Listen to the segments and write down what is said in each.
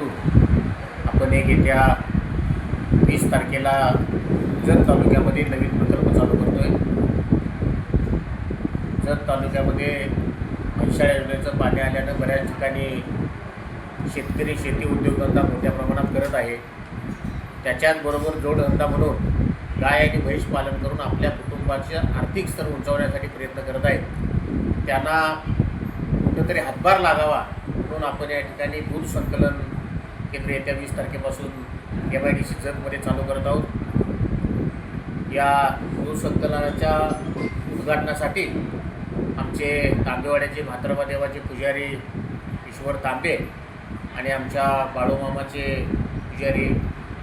माध्यमातून आपण एक येत्या वीस तारखेला जत तालुक्यामध्ये नवीन प्रकल्प चालू करतो आहे जत तालुक्यामध्ये म्हैसाळ योजनेचं पाणी आल्यानं बऱ्याच ठिकाणी शेतकरी शेती उद्योगधंदा मोठ्या प्रमाणात करत आहे. त्याच्याचबरोबर जोडधंदा म्हणून गाय आणि म्हैस पालन करून आपल्या कुटुंबाचे आर्थिक स्तर उंचावण्यासाठी प्रयत्न करत आहेत. त्यांना कुठंतरी हातभार लागावा म्हणून आपण या ठिकाणी दूध संकलन केंद्र येत्या वीस तारखेपासून एम आय डी सी जगमध्ये चालू करत आहोत. या दूध संकलनाच्या उद्घाटनासाठी आमचे तांबेवाड्याचे भाद्रबा देवाचे पुजारी ईश्वर तांबे आणि आमच्या बाळूमामाचे पुजारी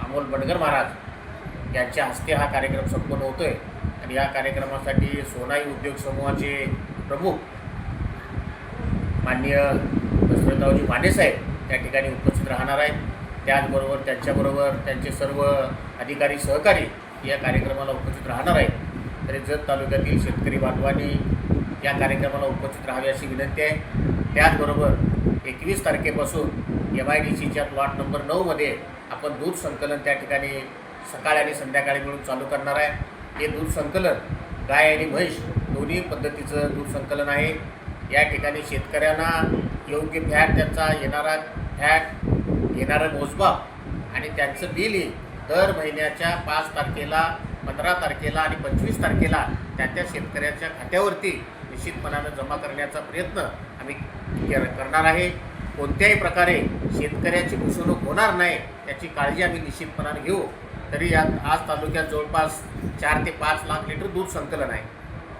अमोल बडगर महाराज यांच्या हस्ते हा कार्यक्रम संपन्न होतो आहे आणि या कार्यक्रमासाठी सोनाई उद्योग समूहाचे प्रमुख माननीय दशरथरावजी माने साहेब त्या ठिकाणी उपस्थित राहणार आहेत. त्याचबरोबर त्यांच्याबरोबर त्यांचे सर्व अधिकारी सहकारी या कार्यक्रमाला उपस्थित राहणार आहेत. तरी जत तालुक्यातील शेतकरी बांधवांनी या कार्यक्रमाला उपस्थित राहावे अशी विनंती आहे. त्याचबरोबर एकवीस तारखेपासून एम आय डी सीच्या प्लॉट नंबर नऊमध्ये आपण दूध संकलन त्या ठिकाणी सकाळी आणि संध्याकाळी मिळून चालू करणार आहे. हे दूध संकलन गाय आणि म्हैस दोन्ही पद्धतीचं दूध संकलन आहे. या ठिकाणी शेतकऱ्यांना योग्य फॅट त्यांचा येणारा फॅट येणारं मोजमाप. आणि त्यांचं बिलही दर महिन्याच्या पाच तारखेला पंधरा तारखेला आणि पंचवीस तारखेला त्या त्या शेतकऱ्याच्या खात्यावरती निश्चितपणानं जमा करण्याचा प्रयत्न आम्ही कर- करणार आहे. कोणत्याही प्रकारे शेतकऱ्याची फसवणूक होणार नाही याची काळजी आम्ही निश्चितपणानं घेऊ. तरी यात आज तालुक्यात जवळपास चार ते पाच लाख लिटर दूध संकलन आहे.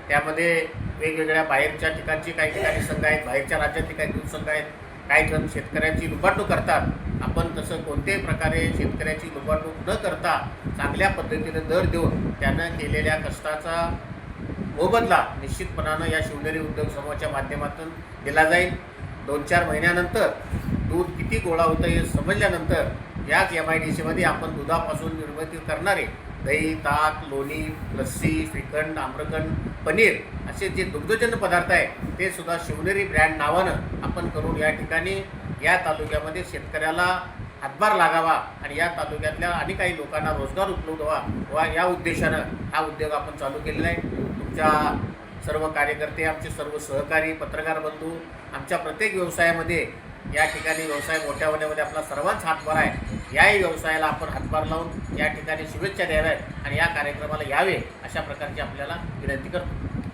त्यामध्ये वेगवेगळ्या बाहेरच्या ठिकाणची काही ठिकाणी संघ आहेत बाहेरच्या राज्यातले काही दूध संघ आहेत. काही जण शेतकऱ्यांची लुबाडणूक करतात. आपण तसं कोणत्याही प्रकारे शेतकऱ्याची लुबाडणूक न करता चांगल्या पद्धतीनं दर देऊन त्यानं केलेल्या कष्टाचा मोबदला निश्चितपणानं या शिवनेरी उद्योग समूहाच्या माध्यमातून दिला जाईल. दोन चार महिन्यानंतर दूध किती गोळा होतं हे समजल्यानंतर याच एम आय डी सीमध्ये आपण दुधापासून निर्मिती करणारे दही ताक लोणी लस्सी श्रीखंड आम्रखंड पनीर असे जे दुग्धजन्य पदार्थ आहे ते सुद्धा शिवनेरी ब्रँड नावानं आपण करून या ठिकाणी या तालुक्यामध्ये शेतकऱ्याला हातभार लागावा आणि या तालुक्यातल्या आणि काही लोकांना रोजगार उपलब्ध व्हा वा या उद्देशानं हा उद्योग आपण चालू केलेला आहे. तुमच्या सर्व कार्यकर्ते आमचे सर्व सहकारी पत्रकार बंधू आमच्या प्रत्येक व्यवसायामध्ये या ठिकाणी व्यवसाय मोठ्या होण्यामध्ये आपला सर्वांच हातभार आहे. याही व्यवसायाला आपण हातभार लावून या ठिकाणी शुभेच्छा द्याव्यात आणि या कार्यक्रमाला यावे अशा प्रकारची आपल्याला विनंती करतो.